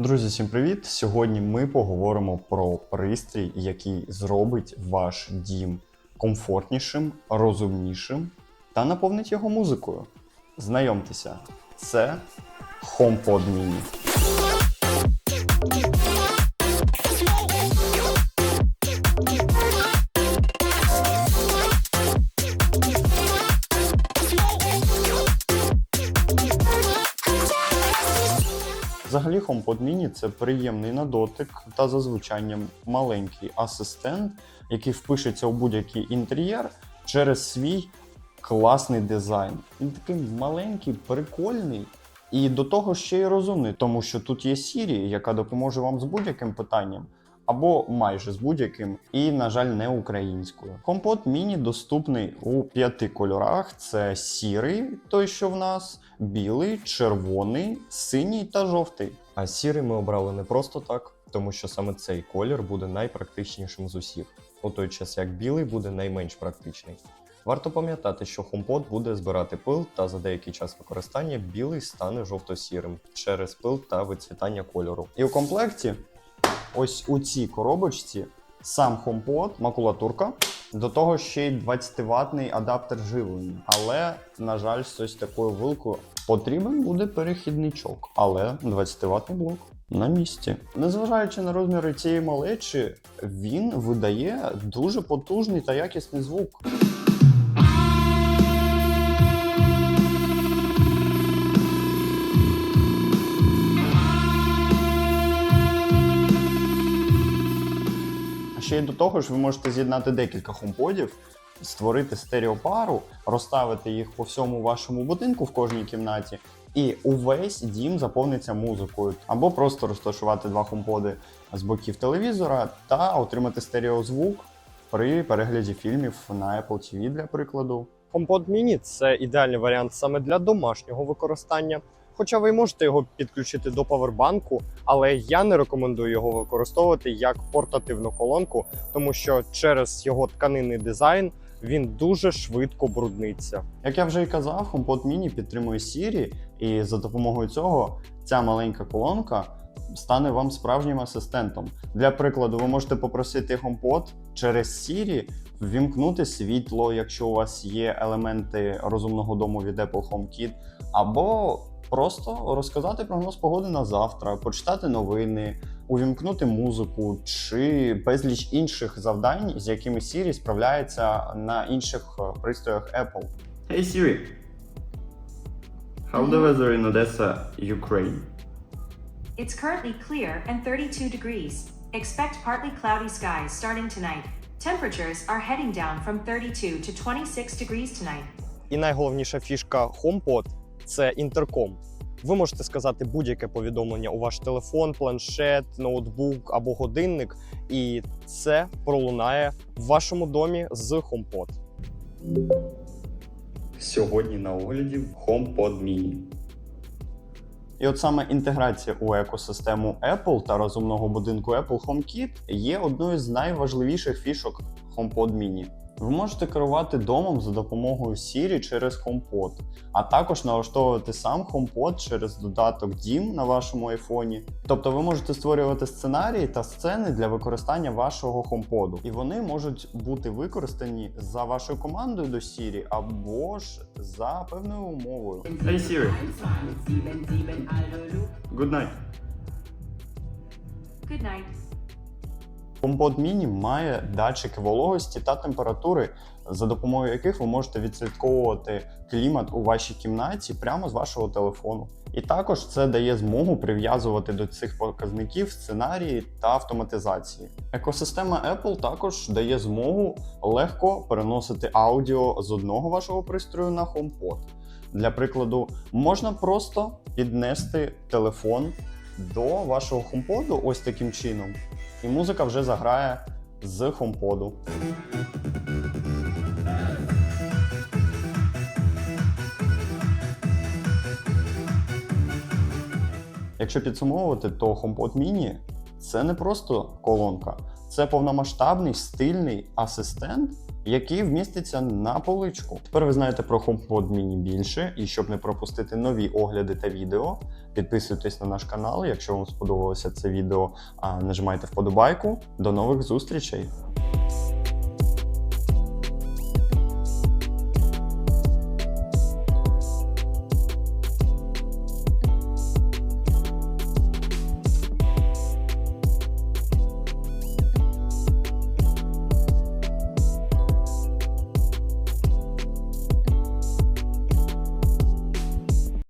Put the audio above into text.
Друзі, всім привіт! Сьогодні ми поговоримо про пристрій, який зробить ваш дім комфортнішим, розумнішим та наповнить його музикою. Знайомтеся, це HomePod Mini. Взагалі, HomePod Mini – це приємний на дотик та за звучанням маленький асистент, який впишеться у будь-який інтер'єр через свій класний дизайн. Він такий маленький, прикольний. І до того ще й розумний, тому що тут є Siri, яка допоможе вам з будь-яким питанням, або майже з будь-яким, і, на жаль, не українською. HomePod Mini доступний у п'яти кольорах: це сірий, той, що в нас, білий, червоний, синій та жовтий. А сірий ми обрали не просто так, тому що саме цей колір буде найпрактичнішим з усіх, у той час як білий буде найменш практичний. Варто пам'ятати, що HomePod буде збирати пил, та за деякий час використання білий стане жовто-сірим через пил та вицвітання кольору. І у комплекті, ось у цій коробочці, сам HomePod, макулатурка, до того ще й 20-ваттний адаптер живлення. Але, на жаль, з ось такою вилкою потрібен буде перехідничок, але 20-ваттний блок. На місці. Незважаючи на розміри цієї малечі, він видає дуже потужний та якісний звук. Ще й до того ж, ви можете з'єднати декілька хомподів, створити стереопару, розставити їх по всьому вашому будинку в кожній кімнаті, і увесь дім заповниться музикою. Або просто розташувати два хомподи з боків телевізора та отримати стереозвук при перегляді фільмів на Apple TV, для прикладу. HomePod Mini – це ідеальний варіант саме для домашнього використання. Хоча ви можете його підключити до павербанку, але я не рекомендую його використовувати як портативну колонку, тому що через його тканинний дизайн він дуже швидко брудниться. Як я вже і казав, HomePod Mini підтримує Siri, і за допомогою цього ця маленька колонка стане вам справжнім асистентом. Для прикладу, ви можете попросити HomePod через Siri ввімкнути світло, якщо у вас є елементи розумного дому від Apple HomeKit, або просто розказати прогноз погоди на завтра, почитати новини, увімкнути музику чи безліч інших завдань, з якими Siri справляється на інших е, пристроях Apple. Hey Siri, how the weather in Odessa, Ukraine? It's currently clear and 32 degrees. Expect partly cloudy skies starting tonight. Temperatures are heading down from 32 to 26 degrees tonight. І найголовніша фішка HomePod – це інтерком. Ви можете сказати будь-яке повідомлення у ваш телефон, планшет, ноутбук або годинник, і це пролунає в вашому домі з HomePod. Сьогодні на огляді HomePod Mini. І от саме інтеграція у екосистему Apple та розумного будинку Apple HomeKit є одною з найважливіших фішок HomePod Mini. Ви можете керувати домом за допомогою Siri через HomePod, а також налаштовувати сам HomePod через додаток Дім на вашому айфоні. Тобто ви можете створювати сценарії та сцени для використання вашого HomePod. І вони можуть бути використані за вашою командою до Siri або ж за певною умовою. Hey Siri. Good night. Good night. HomePod Mini має датчики вологості та температури, за допомогою яких ви можете відслідковувати клімат у вашій кімнаті прямо з вашого телефону. І також це дає змогу прив'язувати до цих показників сценарії та автоматизації. Екосистема Apple також дає змогу легко переносити аудіо з одного вашого пристрою на HomePod. Для прикладу, можна просто піднести телефон до вашого HomePod ось таким чином, і музика вже заграє з хомподу. Якщо підсумовувати, то HomePod Mini це не просто колонка, це повномасштабний стильний асистент, який вміститься на поличку. Тепер ви знаєте про HomePod Mini більше, і щоб не пропустити нові огляди та відео, підписуйтесь на наш канал. Якщо вам сподобалося це відео, нажимайте вподобайку. До нових зустрічей!